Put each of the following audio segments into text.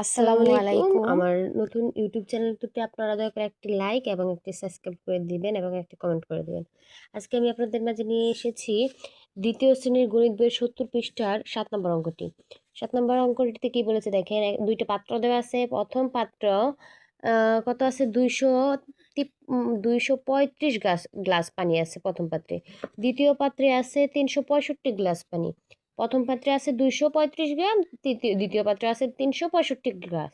আসসালামু আলাইকুম। আমার নতুন ইউটিউব চ্যানেলটিতে আপনারা দয়া করে একটি লাইক এবং একটি সাবস্ক্রাইব করে দিবেন এবং একটি কমেন্ট করে দিবেন। আজকে আমি আপনাদের মাঝে নিয়ে এসেছি দ্বিতীয় শ্রেণির গণিত বইয়ের সত্তর পৃষ্ঠার সাত নম্বর অঙ্কটি। সাত নম্বর অঙ্কটিতে কি বলেছে দেখেন দুইটা পাত্র দেওয়া আছে। প্রথম পাত্র কত আছে? দুইশো দুইশো পঁয়ত্রিশ গ্লাস গ্লাস পানি আছে প্রথম পাত্রে। দ্বিতীয় পাত্রে আছে তিনশো পঁয়ষট্টি গ্লাস পানি। প্রথম পাত্রে আছে দুইশো পঁয়ত্রিশ গ্রাম, তৃতীয়, দ্বিতীয় পাত্রে আছে তিনশো পঁয়ষট্টি গ্লাস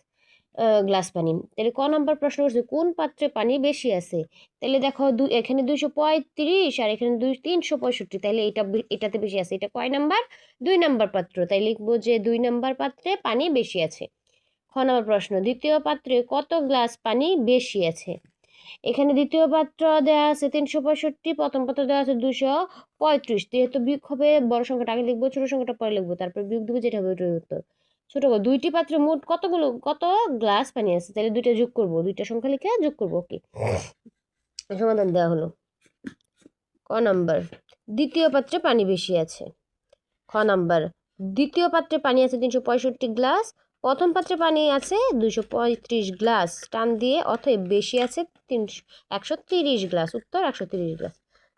গ্লাস পানি। তাহলে ক নম্বর প্রশ্ন করছে, কোন পাত্রে পানি বেশি আছে? তাহলে দেখো দু, এখানে দুইশো পঁয়ত্রিশ আর এখানে দুই, তিনশো পঁয়ষট্টি। তাহলে এটা এটাতে বেশি আছে। এটা কয় নাম্বার? দুই নাম্বার পাত্র। তাই লিখব যে দুই নাম্বার পাত্রে পানি বেশি আছে। খ নম্বর প্রশ্ন, দ্বিতীয় পাত্রে কত গ্লাস পানি বেশি আছে? এখানে দ্বিতীয় পাত্র দেওয়া আছে তিনশো পঁয়ষট্টি, প্রথম পাত্র দেওয়া আছে দুশো পঁয়ত্রিশ। যেহেতু বিয়োগ হবে, বড় সংখ্যাটা আগে লিখব, ছোট সংখ্যাটা পরে লিখব, তারপর বিয়োগ দেবো, যেটা হবে ওইটার উত্তর। ছোট দুইটি পাত্রে মোট কতগুলো, কত গ্লাস পানি আছে? তাহলে দুইটা যোগ করব, দুইটা সংখ্যা লিখে যোগ করব ওকে সমাধান দেওয়া হলো। ক নাম্বার, দ্বিতীয় পাত্রে পানি বেশি আছে। খ নাম্বার, দ্বিতীয় পাত্রে পানি আছে তিনশো পঁয়ষট্টি গ্লাস প্রথম পাত্রে পানি আছে দুশো পঁয়ত্রিশ গ্লাস। টান দিয়ে অথবা বেশি আছে তিনশো, একশো তিরিশ গ্লাস, উত্তর একশো তিরিশ গ্লাস।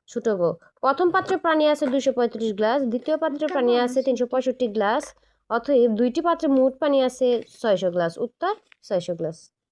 ছোট গো, প্রথম পাত্রে পানি আছে দুশো পঁয়ত্রিশ গ্লাস, দ্বিতীয় পাত্রে পানি আছে তিনশো পঁয়ষট্টি গ্লাস অথবা দুইটি পাত্রে মোট পানি আছে ছয়শো গ্লাস, উত্তর ছয়শো গ্লাস।